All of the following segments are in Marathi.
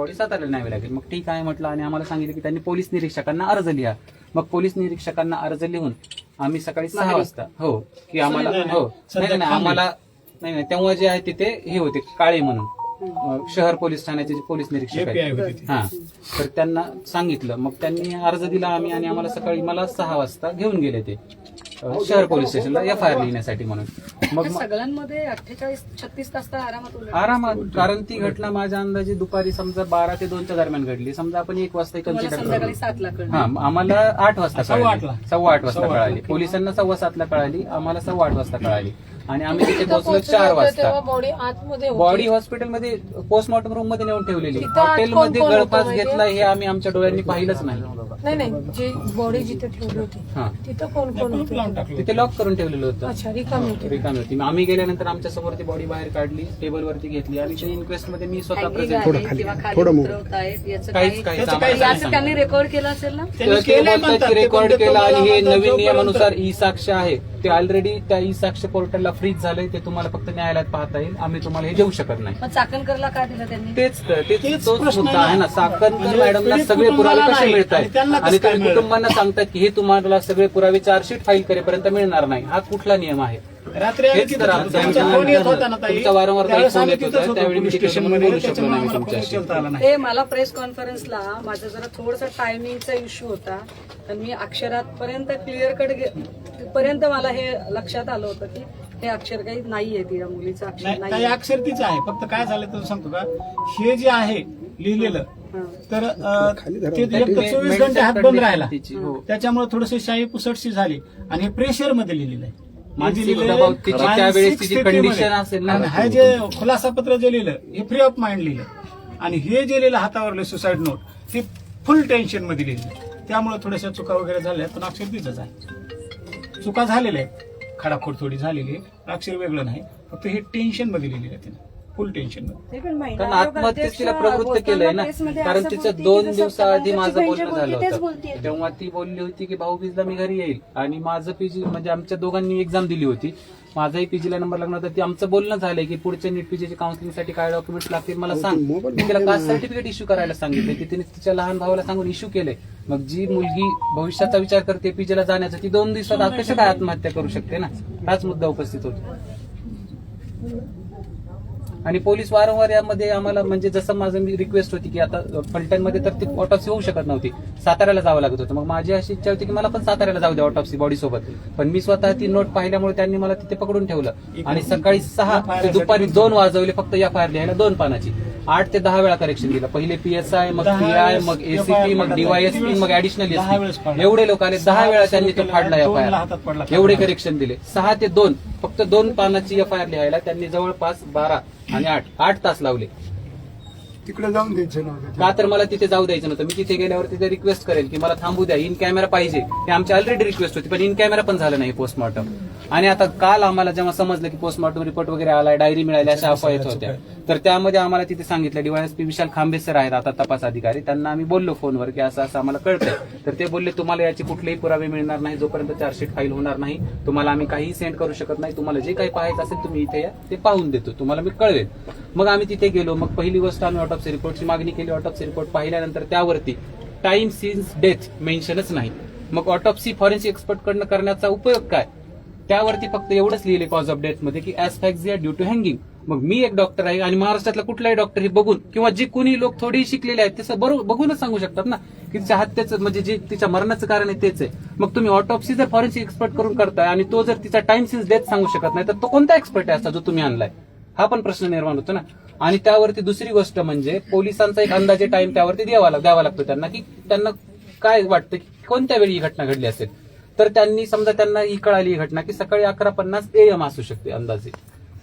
बॉडी साताऱ्याला न्यावी लागेल. मग ठीक आहे म्हटलं आणि आम्हाला सांगितलं की त्यांनी पोलीस निरीक्षकांना अर्ज लिहा. मग पोलीस निरीक्षकांना अर्ज लिहून आम्ही सकाळी सहा. वाजता हो की आम्हाला नाही, हो. नाही नाही. आम्हाला नाही नाही. तेव्हा जे आहे तिथे हे होते काळे म्हणून. अं, शहर पोलीस ठाण्याचे जे पोलीस निरीक्षक आहेत. हा. तर त्यांना सांगितलं. मग त्यांनी अर्ज दिला आम्ही आणि आम्हाला सकाळी मला सहा वाजता घेऊन गेले ते. शहर पोलीस स्टेशनला एफ आय आर लिहिण्यासाठी म्हणून. मग सगळ्यांमध्ये अठ्ठेचाळीस छत्तीस तास तर आरामात. आरामात कारण ती घटना माझ्या अंदाजे दुपारी समजा बारा ते दोनच्या दरम्यान घडली. समजा आपण एक वाजता तुम्हाला कन्सिडर संध्याकाळी करू. सातला कळलं. हा आम्हाला आठ वाजता सव्वा कळाली. आठला. सव्वा आठ वाजता सव्वा कळाली. पोलिसांना सव्वा सातला कळाली. आम्हाला सव्वा आठ वाजता कळाली. आणि आम्ही तिथे पोहोचलो चार वाजता. तेव्हा बॉडी आतमध्ये होती. बॉडी हॉस्पिटलमध्ये पोस्टमॉर्टम रूममध्ये नेऊन ठेवलेली. हॉटेलमध्ये माहितीये? घेतला हे आम्ही आमच्या डोळ्यांनी पाहिलंच नाही. नाही नाही जे बॉडी जिथे ठेवली होती हा. तिथं कोण कोण होते तिथे लॉक करून ठेवलेलं होतं. अच्छा रिकामी होती. रिकामी होती. आम्ही गेल्यानंतर आमच्यासमोर ती बॉडी बाहेर काढली टेबलवरती घेतली आणि ते इन्क्वेस्टमध्ये मी स्वतः त्यांनी. रेकॉर्ड केलं असेल ना? रेकॉर्ड केला आणि हे नवीन नियमानुसार ई साक्ष आहे ते ऑलरेडी त्या ई साक्ष पोर्टलला फ्रीज झालंय ते तुम्हाला फक्त न्यायालयात पाहता येईल. आम्ही तुम्हाला हे देऊ शकत नाही. मग चाकणकरला काय दिलं त्यांनी? तेच तर, तेच तेच तोच प्रश्न मुद्दा आहे ना. साखरकर म्हणजे मॅडमला पीडित सगळे पुरावे कसे नाही, मिळत आणि त्यांना आहेत कसं आणि काय तुम्ही मिळेल? कुटुंबांना सांगतात की हे तुम्हाला सगळे पुरावे चार्जशीट फाईल करेपर्यंत मिळणार नाही. हा कुठला नियम आहे? रात्री आम्ही हेच तिथं तर होतो. आमच्या- तुमचा फोन येत होता ना ताई? तुमचा वारंवार काही त्यावेळेस फोन आम्ही येत होता, तिथंच होतो त्यावेळी मी पोलीस तिकडे स्टेशनमध्ये बोलू शकलो त्याच्यामुळे नाही आम्हाला फोन तुमच्याशी. उचलता आला नाही. ते मला प्रेस कॉन्फरन्सला माझा जरा थोडासा टायमिंगचा इश्यू होता. तर मी अक्षरात पर्यंत क्लिअर कट पर्यंत मला हे लक्षात आलं होतं की हे अक्षर काही नाहीये ती मुलीचं अक्षर नाही काही नाही अक्षर तीच आहे. फक्त काय झालं तर सांगतो का? हे जे आहे लिहिलेलं तर अं, ते एक तर चोवीस घंटे हात बंद राहिला. तिची, हो. त्याच्यामुळे थोडस शाही पुसटशी झाली. आणि हे प्रेशरमध्ये लिहिलेलं आहे. हे मानसिक जे लिहिलेलं दबाव, आहे, तिची मानसिक त्यावेळेस तिची स्थितीमध्ये. condition असेल ना. आणि हे जे खुलासा पत्र जे लिहिलं हे फ्री ऑफ माइंड लिहिलं. आणि हे जे लिहिलं हातावरलं सुसाईड नोट हे फुल टेन्शनमध्ये लिहिलं त्यामुळे थोड्याशा चुका वगैरे झाल्या पण अक्षर तिथंच आहे. चुका झालेल्या आहेत. खडाखोड थोडी झालेली आहे. पण अक्षर वेगळं नाही. फक्त हे टेन्शनमध्ये लिहिलेलं आहे तिने. फुल टेन्शनमध्ये. कारण आत्महत्येस तिला प्रवृत्त केलंय ना. कारण तिचं दोन दिवसाआधी माझं बोलणं झालं होतं. तेव्हा ती. बोलली होती की भाऊ बीजला मी घरी येईल आणि माझं पीजी म्हणजे आमच्या दोघांनी एक्झाम दिली होती माझाही पीजीला नंबर लागला होता. ती आमचं बोलणं झालंय की पुढच्या नीट पीजीच्या काउन्सिलिंगसाठी काय डॉक्युमेंट्स लागतील मला सांग. मी तिला कास्ट सर्टिफिकेट इश्यू करायला सांगितले की तिने तिच्या लहान भावाला सांगून इश्यू केले मग जी मुलगी भविष्याचा विचार करते पीजीला जाण्याचा ती दोन दिवसात कशा काय आत्महत्या करू शकते ना? हाच मुद्दा उपस्थित होतो. आणि पोलीस वारंवार यामध्ये आम्हाला म्हणजे जसं माझं मी रिक्वेस्ट होती की आता फलटणमध्ये तर ती ऑटॉप्सी होऊ शकत नव्हती. साताऱ्याला जावं लागत होतं. मग माझी अशी इच्छा होती की मला पण साताऱ्याला जाऊ द्या ऑटॉप्सी बॉडी सोबत पण मी स्वतः ती नोट पाहिल्यामुळे त्यांनी मला तिथे पकडून ठेवलं. आणि सकाळी सहा ते दुपारी दोन वाजवले फक्त या फायर लिहायला दोन पानाची. आठ ते दहा वेळा करेक्शन दिलं. पहिले पीएसआय मग पीआय मग एसीपी मग. डीवायएसपी मग? ऍडिशनल पडला. एवढे लोक आले. दहा वेळा त्यांनी तो फाडला एफ हातात पडला. एवढे करेक्शन दिले. सहा ते दोन फक्त दोन पानाची एफ आय आर लिहायला त्यांनी जवळपास बारा आणि आठ. आठ तास लावले. तिकडे जाऊन द्यायचं नव्हतं का तर मला तिथे जाऊ द्यायचं नव्हतं. मी तिथे गेल्यावर तिथे रिक्वेस्ट करेल की मला थांबू द्या. इन कॅमेरा पाहिजे. हे आमची ऑलरेडी रिक्वेस्ट होती पण इन कॅमेरा पण झालं नाही पोस्टमॉर्टम आणि आता काल आम्हाला जेव्हा समजलं की पोस्टमॉर्टम रिपोर्ट वगैरे आलाय डायरी मिळाली अशा अफवा येत होत्या. तर त्यामध्ये आम्हाला तिथे सांगितलं डीवायएसपी विशाल खांबे सर आहेत आता तपास अधिकारी. त्यांना आम्ही बोललो फोनवर की असं असं आम्हाला कळतंय. तर ते बोलले तुम्हाला याचे कुठलेही पुरावे मिळणार नाही जोपर्यंत चार्जशीट फाईल होणार नाही तुम्हाला आम्ही काहीही सेंड करू शकत नाही. तुम्हाला जे काही पाहायचं असेल तुम्ही इथे या ते पाहून देतो. तुम्हाला मी कळवेल मग आम्ही तिथे गेलो. मग पहिली गोष्ट आम्ही ऑटॉप्सी रिपोर्टची मागणी केली. ऑटॉप्सी रिपोर्ट पाहिल्यानंतर त्यावरती टाइम सिन्स डेथ मेन्शनच नाही. मग ऑटोप्सी फॉरेन्सिक एक्सपर्ट कडनं करण्याचा उपयोग काय? त्यावरती फक्त एवढंच लिहिले कॉज ऑफ डेथमध्ये की ऍस्फॅक्झिया ड्यू टू हँगिंग मग मी एक डॉक्टर आहे आणि महाराष्ट्रातला कुठलाही डॉक्टर हे बघून किंवा जे कोणी लोक थोडी शिकलेले आहेत ते बरोबर बघूनच सांगू शकतात ना की तिच्या हत्येचं म्हणजे जे तिच्या मरणाचं कारण आहे तेच आहे. मग तुम्ही ऑटोप्सी जर फॉरेन्सिक एक्सपर्ट करून करताय आणि तो जर तिचा टाइम सिन्स डेथ सांगू शकत नाही तर तो कोणता एक्सपर्ट आहे असा जो तुम्ही आणलाय? हा पण प्रश्न निर्माण होतो ना. आणि त्यावरती दुसरी गोष्ट म्हणजे पोलिसांचा एक अंदाजे टाइम त्यावरती द्यावा लाग- द्यावा लागतो त्यांना की त्यांना काय वाटतं की कोणत्या वेळी ही घटना घडली असेल? तर त्यांनी समजा त्यांना ही कळाली ही घटना की सकाळी अकरा पन्नास एम असू शकते अंदाजे.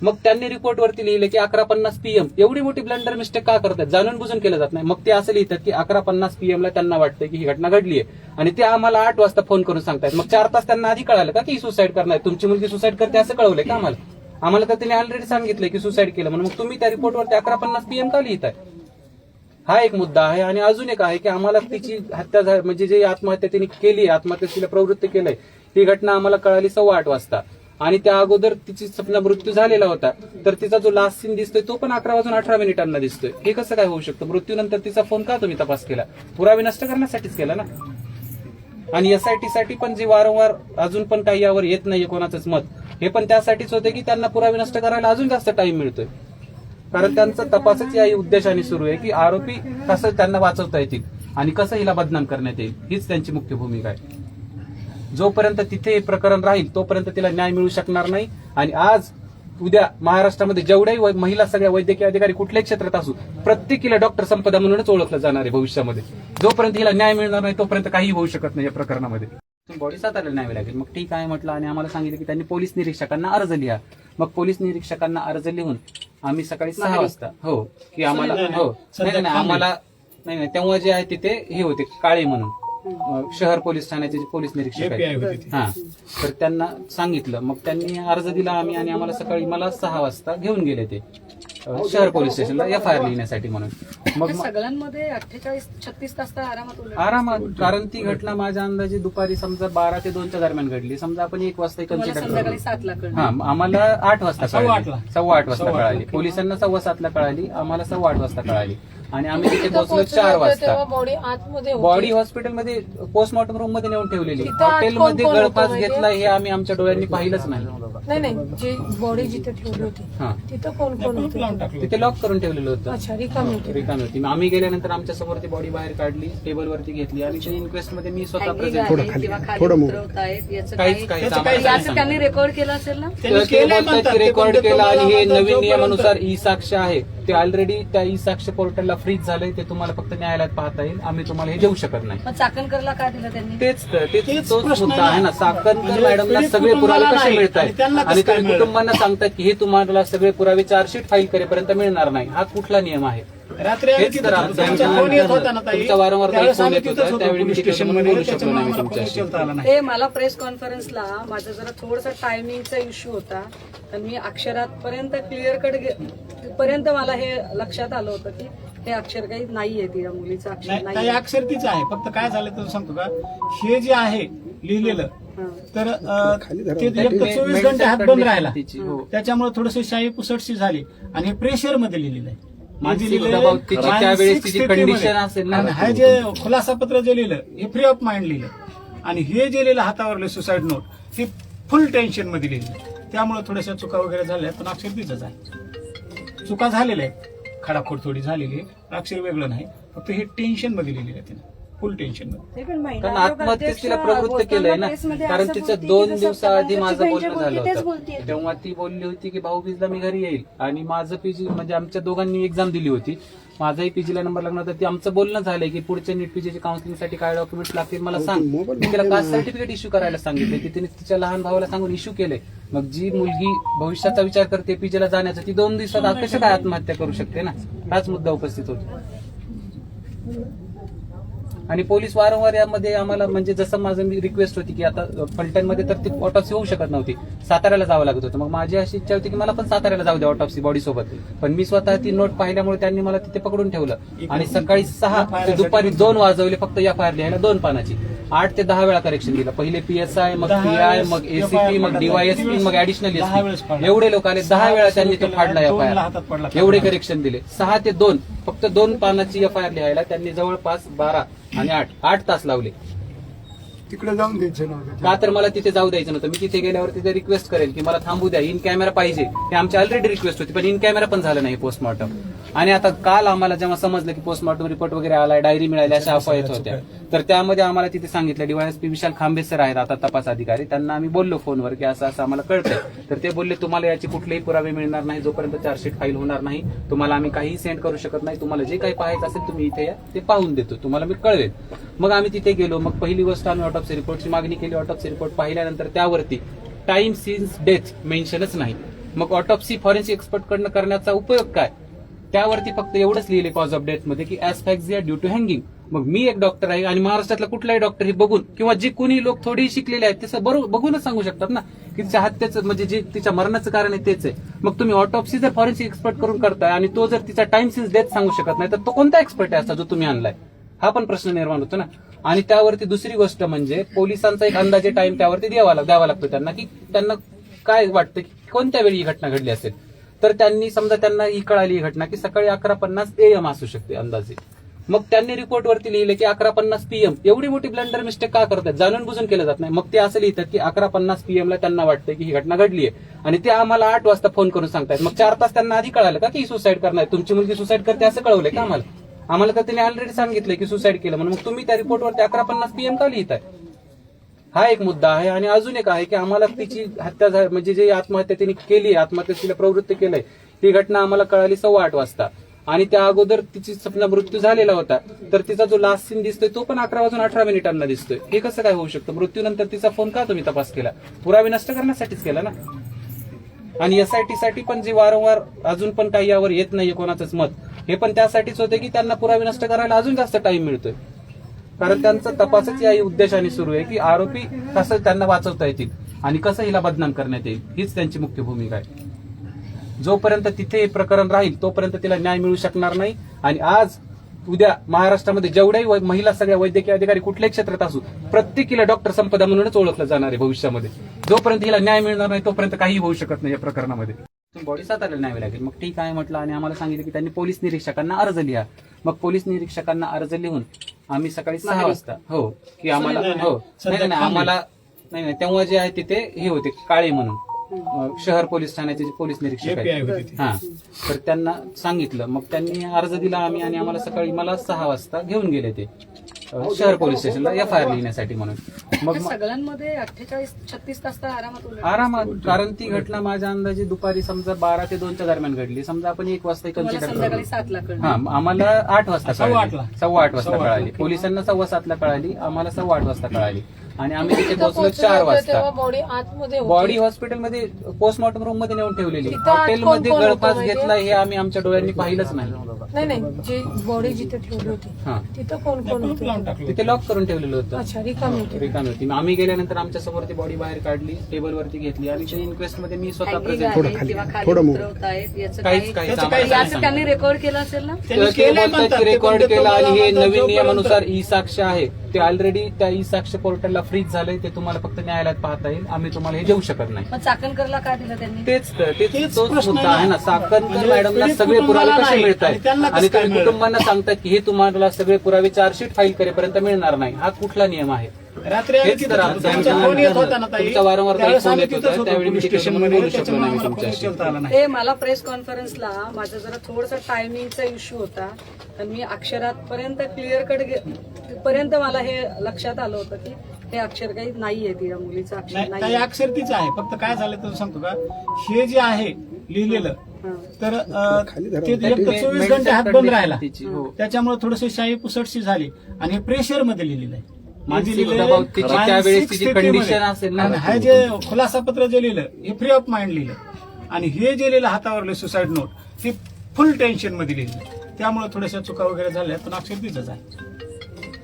मग त्यांनी रिपोर्ट वरती लिहिले की अकरा पन्नास पीएम एवढी मोठी ब्लंडर मिस्टेक का करतात? जाणून बुजून केलं जात नाही. मग ते असं लिहितात की अकरा पन्नास पीएम ला त्यांना वाटतं की ही घटना घडली आहे आणि ते आम्हाला आठ वाजता फोन करून सांगतायत. मग चार तास त्यांना आधी कळालं का की सुसाईड करणार? तुमची मुलगी सुसाईड करते असं कळवलंय का आम्हाला? आम्हाला तर त्यांनी ऑलरेडी सांगितलंय की सुसाईड केलं म्हणून. मग तुम्ही त्या रिपोर्टवरती अकरा पन्नास पीएम का लिहिताय? हा एक मुद्दा आहे आणि अजून एक आहे की आम्हाला तिची हत्या म्हणजे जे आत्महत्या तिने केली आत्महत्या तिला प्रवृत्त केलंय ही घटना आम्हाला कळाली सव्वा आठ वाजता. आणि त्या अगोदर तिची सपना मृत्यू झालेला होता. तर तिचा जो लास्ट सीन दिसतोय तो पण अकरा वाजून अठरा मिनिटांना दिसतोय. हे कसं काय होऊ शकतं? मृत्यूनंतर तिचा फोन का तुम्ही तपास केला? पुरावे नष्ट करण्यासाठीच केला ना? आणि एसआयटी साठी पण जे वारंवार अजून पण काही यावर येत नाही कोणाचंच मत हे पण त्यासाठीच होते की त्यांना पुरावे नष्ट करायला अजून जास्त टाइम मिळतोय. कारण त्यांचा तपासच या उद्देशाने सुरू आहे की आरोपी कसं त्यांना वाचवता येतील आणि कसं हिला बदनाम करण्यात येईल हीच त्यांची मुख्य भूमिका आहे. जोपर्यंत तिथे हे प्रकरण राहील तोपर्यंत तिला न्याय मिळू शकणार नाही. आणि आज उद्या महाराष्ट्रामध्ये जेवढ्याही महिला सगळ्या वैद्यकीय अधिकारी कुठल्याही क्षेत्रात असू प्रत्येकीला डॉक्टर संपदा म्हणूनच ओळखलं जाणार आहे भविष्यामध्ये. जोपर्यंत हिला न्याय मिळणार नाही तोपर्यंत काही होऊ शकत नाही या प्रकरणामध्ये. बॉडी सातारला न्यावी लागेल मग ठीक आहे म्हटलं आणि आम्हाला सांगितलं की त्यांनी पोलीस निरीक्षकांना अर्ज लिहा. मग पोलीस निरीक्षकांना अर्ज लिहून आम्ही सकाळी सहा वाजता. हो. की आम्हाला. हो. नाही. आम्हाला नाही नाही. तेव्हा जे आहे तिथे हे होते काळे म्हणून. शहर पोलीस ठाण्याचे जे पोलीस निरीक्षक आहेत. हा. तर त्यांना सांगितलं. मग त्यांनी अर्ज दिला आम्ही आणि आम्हाला सकाळी मला सहा वाजता घेऊन गेले ते. शहर पोलीस स्टेशनला एफ आय आर लिहिण्यासाठी म्हणून. मग सगळ्यांमध्ये अठ्ठेचाळीस छत्तीस तास आरामात. आरामात. कारण ती घटना माझ्या अंदाजे दुपारी समजा बारा ते दोनच्या दरम्यान घडली. समजा आपण एक वाजता कन्सिडर हा आम्हाला आठ वाजता सव्वा कळाली. आठला. सव्वा आठ वाजता. कळाली. पोलिसांना सव्वा सातला कळाली. आम्हाला सव्वा आठ वाजता कळाली. आणि आम्ही तिथे पोहोचलो चार वाजता. बॉडी आतमध्ये होती. बॉडी हॉस्पिटलमध्ये पोस्टमॉर्टम रूममध्ये नेऊन ठेवलेली. हॉटेलमध्ये माहितीये? घेतला हे आम्ही आमच्या डोळ्यांनी पाहिलंच नाही. नाही नाही जी बॉडी जिथे ठेवली होती हा. तिथं कोण कोण होते? तिथे लॉक करून ठेवलेलं होतं. अच्छा रिकामी होती. रिकामी होती. मग आम्ही गेल्यानंतर आमच्यासमोर ती बॉडी बाहेर काढली टेबलवरती घेतली आणि त्या इन्क्वेस्टमध्ये मी स्वतः प्रेझेंट किंवा खाली उतरवतायत याचं काहीच काही काहीच आम्हाला काहीच नाही याचं त्यांनी सांगितलं. रेकॉर्ड केलं असेल ना? तर ते बोलतात की ते रेकॉर्ड ते केला आणि हे नवीन नियमानुसार ई साक्ष आहे. ते ऑलरेडी त्या ई साक्ष पोर्टलला फ्रीज झालंय ते तुम्हाला फक्त न्यायालयात पाहता येईल. आम्ही तुम्हाला हे देऊ शकत नाही. मग चाकणकरला काय दिलं त्यांनी? तेच तर तेच तेच तोच प्रश्न मुद्दा आहे ना. आहे. साखरकर म्हणजे मॅडमला पीडित सगळे पुरावे कसे नाही. मिळत आणि त्यांना आहेत कसं आणि काय तुम्ही मिळेल? कुटुंबांना सांगतात की हे तुम्हाला सगळे पुरावे चार्जशीट फाईल करेपर्यंत मिळणार नाही. हा कुठला नियम आहे? रात्री आम्ही हेच तिथं तर होतो. आमच्या तुमचा आमच्या फोन येत होता ना ताई? तुमचा वारंवार ताई त्यावेळेस फोन आम्ही येत होता. तिथंच होतो. त्यावेळी मी पोलीस तिकडे स्टेशनमध्ये बोलू शकलो त्याच्यामुळे नाही आम्हाला फोन तुमच्याशी. उचलता आला नाही. ते मला प्रेस कॉन्फरन्सला माझा जरा थोडासा टायमिंगचा इश्यू होता. तर मी अक्षरात पर्यंत क्लिअर कट पर्यंत मला हे लक्षात आलं होतं की हे अक्षर काही नाहीये ती या मुलीचं अक्षर नाही अक्षर तीच आहे. फक्त काय झालं तर सांगतो का? हे जे आहे लिहिलेलं तर ते चोवीस घंटे हात बंद राहिला. हो. त्याच्यामुळे थोडस शाही पुसटशी झाली आणि हे प्रेशरमध्ये लिहिलेलं आहे. हे जे असेल ना. हे खुलासा पत्र जे लिहिलं हे फ्री ऑफ माइंड लिहिलं आणि हे जे लिहिलं हातावरलं सुसाईड नोट हे फुल टेन्शनमध्ये लिहिलं. त्यामुळे थोड्याशा चुका वगैरे झाल्या पण अक्षर तिथंच आहे. चुका झालेल्या आहेत. खडाखोड थोडी झालेली आहे. अक्षर वेगळं नाही. फक्त हे टेन्शनमध्ये लिहिलेलं आहे तिने. फुल टेन्शन कारण आत्महत्येस तिला प्रवृत्त केलंय ना. कारण तिचं दोन दिवसाआधी माझं बोलणं झालं होतं. तेव्हा ती बोलली होती की भाऊ बीजला मी घरी येईल. आणि माझं पीजी म्हणजे आमच्या दोघांनी एक्झाम दिली होती. माझाही पीजीला नंबर लागला होता. ते आमचं बोलणं झालंय की पुढच्या नीट पीजीच्या काउन्सिलिंगसाठी काय डॉक्युमेंट्स लागतील मला सांग. मी तिला कास्ट सर्टिफिकेट इश्यू करायला सांगितले की तिने तिच्या लहान भावाला सांगून इश्यू केले मग जी मुलगी भविष्याचा विचार करते पीजीला जाण्याचा ती दोन दिवसात कशा काय आत्महत्या करू शकते ना. हाच मुद्दा उपस्थित होतो. आणि पोलीस वारंवार यामध्ये आम्हाला म्हणजे जसं माझं मी रिक्वेस्ट होती की आता फलटणमध्ये तर ती ऑटॉप्सी होऊ शकत नव्हती. साताऱ्याला जावं लागत होतं. मग माझी अशी इच्छा होती की मला पण साताऱ्याला जाऊ द्या ऑटॉप्सी बॉडी सोबत. पण मी स्वतः ती नोट पाहिल्यामुळे त्यांनी मला तिथे पकडून ठेवलं. आणि सकाळी सहा ते दुपारी दोन वाजवले फक्त या फायर लिहायला दोन पानाची. आठ ते दहा वेळा करेक्शन दिलं. पहिले पीएसआय मग पीआय मग एसीपी मग. डीवायएसपी मग? ऍडिशनल पडला. एवढे लोक आले. दहा वेळा त्यांनी तो फाडला हातात पडला. एवढे करेक्शन दिले. सहा ते दोन. फक्त दोन पानाची एफ आय आर लिहायला त्यांनी जवळपास बारा आणि आठ आठ तास लावले. तिकडे जाऊन द्यायचं नव्हतं का तर मला तिथे जाऊ द्यायचं नव्हतं. मी तिथे गेल्यावर तिथे रिक्वेस्ट करेल की मला थांबू द्या. इन कॅमेरा पाहिजे. हे आमची ऑलरेडी रिक्वेस्ट होती पण इन कॅमेरा पण झालं नाही पोस्टमॉर्टम आणि आता काल आम्हाला जेव्हा समजलं की पोस्टमॉर्टम रिपोर्ट वगैरे आलाय डायरी मिळाली अशा अफवा येत होत्या. तर त्यामध्ये आम्हाला तिथे सांगितलं डीवायएसपी विशाल खांबे सर आहेत आता तपास अधिकारी. त्यांना आम्ही बोललो फोनवर की असं असं आम्हाला कळतंय. तर ते बोलले तुम्हाला याचे कुठलेही पुरावे मिळणार नाही. जोपर्यंत चार्जशीट फाईल होणार नाही तुम्हाला आम्ही काहीही सेंड करू शकत नाही. तुम्हाला जे काही पाहायचं असेल तुम्ही इथे या ते पाहून देतो. तुम्हाला मी कळवेल मग आम्ही तिथे गेलो. मग पहिली गोष्ट आम्ही ऑटोप्सी रिपोर्टची मागणी केली. ऑटोप्सी रिपोर्ट पाहिल्यानंतर त्यावरती टाइम सिन्स डेथ मेन्शनच नाही. मग ऑटोप्सी फॉरेन्सिक एक्सपर्ट कडनं करण्याचा उपयोग काय? त्यावरती फक्त एवढंच लिहिले कॉज ऑफ डेथमध्ये की ऍस्फॅक्झिया ड्यू टू हँगिंग मग मी एक डॉक्टर आहे आणि महाराष्ट्रातला कुठलाही डॉक्टर हे बघून किंवा जे कोणी लोक थोडी शिकलेले आहेत तसं बरोबर बघूनच सांगू शकतात ना की तिच्या हत्येचं म्हणजे जे तिच्या मरणाचं कारण आहे तेच आहे. मग तुम्ही ऑटोप्सी जर फॉरेन्सिक एक्सपर्ट करून करताय आणि तो जर तिचा टाइम सिन्स डेथ सांगू शकत नाही तर तो कोणता एक्सपर्ट आहे असा जो तुम्ही आणलाय? हा पण प्रश्न निर्माण होतो ना. आणि त्यावरती दुसरी गोष्ट म्हणजे पोलिसांचा एक अंदाजे टाइम त्यावरती द्यावा लाग- द्यावा लागतो त्यांना की त्यांना काय वाटतं की कोणत्या वेळी ही घटना घडली असेल? तर त्यांनी समजा त्यांना ही कळाली ही घटना की सकाळी अकरा पन्नास एम असू शकते अंदाजे. मग त्यांनी रिपोर्टवरती लिहिलं की अकरा पन्नास पीएम एवढी मोठी ब्लंडर मिस्टेक का करतात? जाणून बुजून केलं जात नाही. मग ते असं लिहितात की अकरा पन्नास पीएमला त्यांना वाटतं की ही घटना घडली आहे. आणि ते आम्हाला आठ वाजता फोन करून सांगतायत. मग चार तास त्यांना आधी कळालं का की सुसाईड करणार आहे? तुमची मुलगी सुसाईड करते असं कळवलंय का आम्हाला? आम्हाला तर त्यांनी ऑलरेडी सांगितलंय की सुसाईड केलं म्हणून. मग तुम्ही त्या रिपोर्टवरती अकरा पन्नास पीएम का लिहिताय? हा एक मुद्दा आहे आणि अजून एक आहे की आम्हाला तिची हत्या म्हणजे जे आत्महत्या तिने केली आत्महत्या तिला प्रवृत्त केलंय ती घटना आम्हाला कळाली सव्वा आठ वाजता. आणि त्या अगोदर तिची सपना मृत्यू झालेला होता. तर तिचा जो लास्ट सीन दिसतोय तो पण अकरा वाजून अठरा मिनिटांना दिसतोय. हे कसं काय होऊ शकतं? मृत्यूनंतर तिचा फोन का तुम्ही तपास केला? पुरावे नष्ट करण्यासाठीच केला ना? आणि एसआयटी साठी पण जे वारंवार अजून पण काही यावर येत नाहीये कोणाचंच मत हे पण त्यासाठीच होते की त्यांना पुरावे नष्ट करायला अजून जास्त टाइम मिळतोय. कारण त्यांचा तपासच या उद्देशाने सुरू आहे की आरोपी कसं त्यांना वाचवता येतील आणि कसं हिला बदनाम करण्यात येईल हीच त्यांची मुख्य भूमिका आहे. जोपर्यंत तिथे हे प्रकरण राहील तोपर्यंत तिला न्याय मिळू शकणार नाही. आणि आज उद्या महाराष्ट्रामध्ये जेवढ्याही महिला सगळ्या वैद्यकीय अधिकारी कुठल्याही क्षेत्रात असू प्रत्येकीला डॉक्टर संपदा म्हणूनच ओळखलं जाणार आहे भविष्यामध्ये. जोपर्यंत हिला न्याय मिळणार नाही तोपर्यंत काही होऊ शकत नाही या प्रकरणामध्ये. बॉडी साताऱ्याला न्यावी लागेल मग ठीक आहे म्हटलं आणि आम्हाला सांगितलं की त्यांनी पोलीस निरीक्षकांना अर्ज लिहा. मग पोलीस निरीक्षकांना अर्ज लिहून आम्ही सकाळी सहा वाजता. हो की आम्हाला नाही, नाही, हो. नाही. आम्हाला नाही नाही तेव्हा जे आहे तिथे हे होते काळे म्हणून. अं, शहर पोलीस ठाण्याचे जे पोलीस निरीक्षक API आहेत होती ती. हा. तर त्यांना सांगितलं. मग त्यांनी अर्ज दिला आम्ही आणि आम्हाला सकाळी मला सहा वाजता घेऊन गेले ते. शहर पोलीस स्टेशनला एफ आय आर लिहिण्यासाठी म्हणून मग सगळ्यांमध्ये अठ्ठेचाळीस छत्तीस तास तर आरामात. आरामात कारण ती घटना माझ्या अंदाजे दुपारी समजा बारा ते दोनच्या दरम्यान घडली समजा आपण एक वाजता कन्सिडर सातला हा आम्हाला आठ वाजता सव्वा कळाली. आठला. सव्वा आठ वाजता कळाली. पोलिसांना सव्वा सातला कळाली आम्हाला सव्वा आठ वाजता कळाली आणि आम्ही तिथे पोहोचलो चार वाजता. तेव्हा बॉडी आतमध्ये होती. बॉडी हॉस्पिटलमध्ये पोस्टमॉर्टम रूममध्ये नेऊन ठेवलेली. हॉटेलमध्ये होतं घेतला हे आम्ही आमच्या डोळ्यांनी पाहिलंच नाही. नाही नाही जी बॉडी जिथे ठेवली होती हा. तिथं कोण कोण होतं? तिथे लॉक करून ठेवलेलं होतं. अच्छा रिकामी होती. रिकामी होती. आम्ही गेल्यानंतर आमच्यासमोर ती बॉडी बाहेर काढली टेबलवरती घेतली आणि ते इन्क्वेस्टमध्ये मी स्वतः प्रेझेंट काहीच काही रेकॉर्ड केलं असेल ना? रेकॉर्ड केलं आणि हे नवीन नियमानुसार ई साक्ष आहे. ते ऑलरेडी त्या ई साक्ष पोर्टलला फ्रीज झालंय ते तुम्हाला फक्त न्यायालयात पाहता येईल. आम्ही तुम्हाला हे देऊ शकत नाही. मग चाकणकरला काय दिलं त्यांनी? तेच तर, तेच तेच तोच प्रश्न मुद्दा आहे ना. साखरकर म्हणजे मॅडमला सगळे पुरावे कुटुंबाला कसे नाही. मिळत आणि त्यांना आहेत कसं आणि काय तुम्ही मिळेल? कुटुंबांना सांगतात की हे तुम्हाला सगळे पुरावे चार्जशीट फाईल करेपर्यंत मिळणार नाही. हा कुठला नियम आहे? रात्री आम्ही हेच तिथं तर होतो. आमचं तुमचा आमचं फोन येत होता ना ताई? तुमचा वारंवार काही त्यावेळेस फोन आम्ही येत होता, तिथंच होतो त्यावेळी मी पोलीस तिथे स्टेशनमध्ये बोलू शकलो त्याच्यामुळे नाही आम्हाला फोन तुमच्याशी. उचलता आला नाही. ते मला प्रेस कॉन्फरन्सला माझा जरा थोडासा टायमिंगचा इश्यू होता. तर मी अक्षरात पर्यंत क्लिअर कट पर्यंत मला हे लक्षात आलं होतं की हे अक्षर काही नाहीये ती या मुलीचं अक्षर नाही अक्षर तीच आहे. फक्त काय झालं तर सांगतो का? हे जे आहे लिहिलेलं तर अं, ते एक तर चोवीस घंटे हात बंद राहिला. हो. त्याच्यामुळे थोडस शाही पुसटशी झाली आणि हे प्रेशरमध्ये लिहिलेलं आहे. मानसिक दिलेलं आहे दबाव, तिची मानसिक त्यावेळेस तिची स्थितीमध्ये. condition असेल ना. आणि हे जे खुलासा पत्र जे लिहिलं हे फ्री ऑफ माइंड लिहिलं. आणि हे जे लिहिलं हातावरलं सुसाईड नोट हे फुल टेन्शनमध्ये लिहिलं. त्यामुळे थोड्याशा चुका वगैरे झाल्या पण अक्षर तिचंच आहे.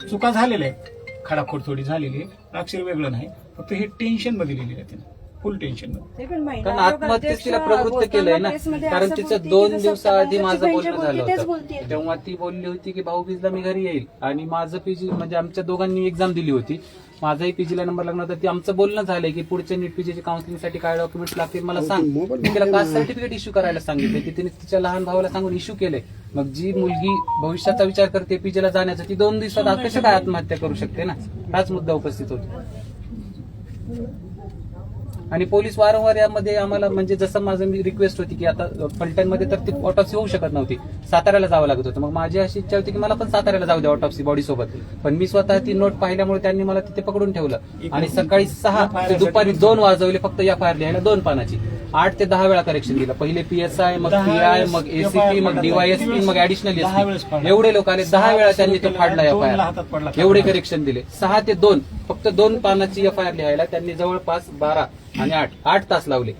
चुका झालेल्या आहेत. खडाखोड थोडी झालेली आहे. अक्षर वेगळं नाही. फक्त हे टेन्शनमध्ये लिहिलेलं आहे तिने. फुल टेन्शन कारण आत्महत्येस तिला प्रवृत्त केलंय ना. कारण तिचं दोन दिवसाआधी माझं बोलणं झालं होतं तेव्हा ती बोलली होती की भाऊ बीजला मी घरी येईल. आणि माझं पीजी म्हणजे आमच्या दोघांनी एक्झाम दिली होती. माझाही पीजीला नंबर लागला होता. ती आमचं बोलणं झालंय की पुढच्या नीट पीजीच्या काउन्सिलिंगसाठी काय डॉक्युमेंट्स लागतील मला सांग. मी तिला कास्ट सर्टिफिकेट इश्यू करायला सांगितले की तिने तिच्या लहान भावाला सांगून इश्यू केलंय. मग जी मुलगी भविष्याचा विचार करते पीजीला जाण्याचा ती दोन दिवसात कशा काय आत्महत्या करू शकते ना? हाच मुद्दा उपस्थित होतो. आणि पोलीस वारंवार यामध्ये आम्हाला म्हणजे जसं माझं मी रिक्वेस्ट होती की आता फलटणमध्ये तर ती ऑटॉप्सी होऊ शकत नव्हती. साताऱ्याला जावं लागत होतं. मग माझी अशी इच्छा होती की मला पण साताऱ्याला जाऊ द्या ऑटॉप्सी बॉडी सोबत. पण मी स्वतः ती नोट पाहिल्यामुळे त्यांनी मला तिथे पकडून ठेवलं. आणि सकाळी सहा ते दुपारी दोन वाजवले फक्त या फायर लिहायला दोन पानाची. आठ ते दहा वेळा करेक्शन दिलं. पहिले पीएसआय मग पीआय मग एसीपी मग. डीवायएसपी मग? ऍडिशनल पडला. एवढे लोक आले दहा वेळा त्यांनी तो फाडला एफ पडला. एवढे करेक्शन दिले. सहा ते दोन फक्त दोन पानाची एफ आय आर लिहायला त्यांनी जवळपास बारा आणि आठ आठ तास लावले.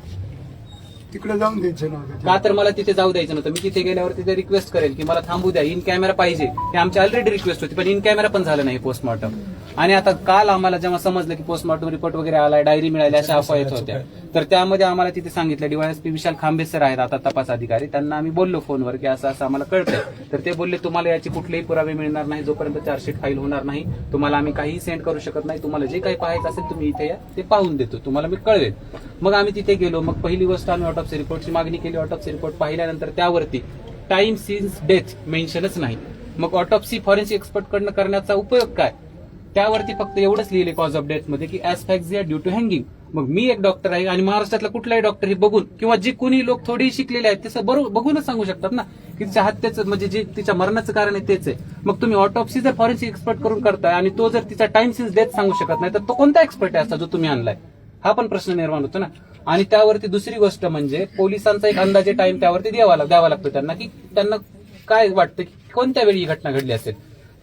तिकडे जाऊन द्यायचं नव्हतं का तर मला तिथे जाऊ द्यायचं नव्हतं. मी तिथे गेल्यावर तिथे रिक्वेस्ट करेल की मला थांबू द्या. इन कॅमेरा पाहिजे. हे आमची ऑलरेडी रिक्वेस्ट होती पण इन कॅमेरा पण झालं नाही पोस्टमॉर्टम आणि आता काल आम्हाला जेव्हा समजलं की पोस्टमॉर्टम रिपोर्ट वगैरे आलाय डायरी मिळाली अशा अफवा येत होत्या. तर त्यामध्ये आम्हाला तिथे सांगितलं डीवायएसपी विशाल खांबे सर आहेत आता तपास अधिकारी. त्यांना आम्ही बोललो फोनवर की असं असं आम्हाला कळतंय. तर ते बोलले तुम्हाला याची कुठलेही पुरावे मिळणार नाही जोपर्यंत चार्जशीट फाईल होणार नाही. तुम्हाला आम्ही काहीही सेंड करू शकत नाही. तुम्हाला जे काही पाहायचं असेल तुम्ही इथे या ते पाहून देतो. तुम्हाला मी कळवेल. मग आम्ही तिथे गेलो. मग पहिली गोष्ट आम्ही ऑटोप्सी रिपोर्टची मागणी केली ऑटोप्सी रिपोर्ट पाहिल्यानंतर त्यावरती टाइम सिन्स डेथ मेन्शनच नाही. मग ऑटोप्सी फॉरेन्सिक एक्सपर्ट कडनं करण्याचा उपयोग काय? त्यावरती फक्त एवढंच लिहिले कॉज ऑफ डेथमध्ये की ऍस्फॅक्झिया ड्यू टू हँगिंग मग मी एक डॉक्टर आहे आणि महाराष्ट्रातला कुठलाही डॉक्टर हे बघून किंवा जे कोणी लोक थोडी शिकलेले आहेत तसं बरोबर बघूनच सांगू शकतात ना की तिच्या हत्येचं म्हणजे जे तिच्या मरणाचं कारण आहे तेच आहे. मग तुम्ही ऑटोप्सी जर फॉरेन्सिक एक्सपर्ट करून करताय आणि तो जर तिचा टाइम सिन्स डेथ सांगू शकत नाही तर तो कोणता एक्सपर्ट आहे असा जो तुम्ही आणलाय? हा पण प्रश्न निर्माण होतो ना. आणि त्यावरती दुसरी गोष्ट म्हणजे पोलिसांचा एक अंदाजे टाइम त्यावरती द्यावा लाग- द्यावा लागतो त्यांना की त्यांना काय वाटतं की कोणत्या वेळी ही घटना घडली असेल?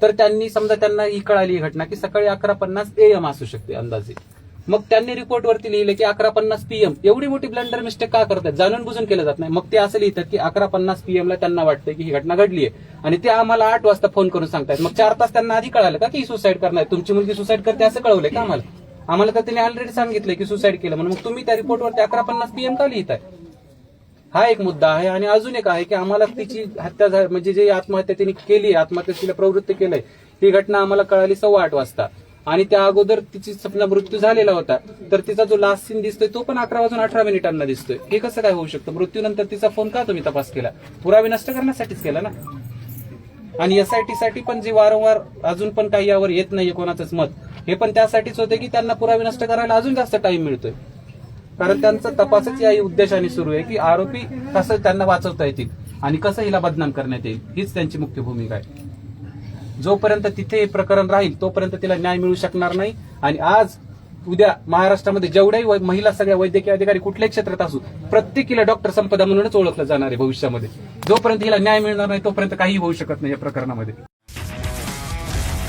तर त्यांनी समजा त्यांना ही कळाली ही घटना की सकाळी अकरा पन्नास एम असू शकते अंदाजे. मग त्यांनी रिपोर्ट वरती लिहिले की अकरा पन्नास पीएम एवढी मोठी ब्लंडर मिस्टेक का करतात? जाणून बुजून केलं जात नाही. मग ते असं लिहितात की अकरा पन्नास पीएम ला त्यांना वाटतं की ही घटना घडली आहे. आणि ते आम्हाला आठ वाजता फोन करून सांगतायत. मग चार तास त्यांना आधी कळालं का की सुसाईड करणार तुमची मुलगी सुसाईड करते असं कळवलंय का आम्हाला? आम्हाला तर त्यांनी ऑलरेडी सांगितलंय की सुसाईड केलं म्हणून. मग तुम्ही त्या रिपोर्टवरती अकरा पन्नास पीएम का लिहिताय? हा एक मुद्दा आहे आणि अजून एक आहे की आम्हाला तिची हत्या झा- म्हणजे जे आत्महत्या तिने केली आत्महत्या तिला प्रवृत्त केलंय ही घटना आम्हाला कळाली सव्वा आठ वाजता. आणि त्या अगोदर तिची सपना मृत्यू झालेला होता. तर तिचा जो लास्ट सीन दिसतोय तो पण अकरा वाजून अठरा मिनिटांना दिसतोय. हे कसं काय होऊ शकतं? मृत्यूनंतर तिचा फोन का तुम्ही तपास केला? पुरावे नष्ट करण्यासाठीच केला ना? आणि एसआयटी साठी पण जे वारंवार अजून पण काही यावर येत नाहीये कोणाचंच मत हे पण त्यासाठीच होते की त्यांना पुरावे नष्ट करायला अजून जास्त टाइम मिळतोय. कारण त्यांचा तपासच या उद्देशाने सुरू आहे की आरोपी कसं त्यांना वाचवता येतील आणि कसं हिला बदनाम करण्यात येईल हीच त्यांची मुख्य भूमिका आहे. जोपर्यंत तिथे हे प्रकरण राहील तोपर्यंत तिला न्याय मिळू शकणार नाही. आणि आज उद्या महाराष्ट्रामध्ये जेवढ्याही महिला सगळ्या वैद्यकीय अधिकारी कुठल्याही क्षेत्रात असू प्रत्येकीला डॉक्टर संपदा म्हणूनच ओळखलं जाणार आहे भविष्यामध्ये. जोपर्यंत हिला न्याय मिळणार नाही तोपर्यंत काही होऊ शकत नाही या प्रकरणामध्ये.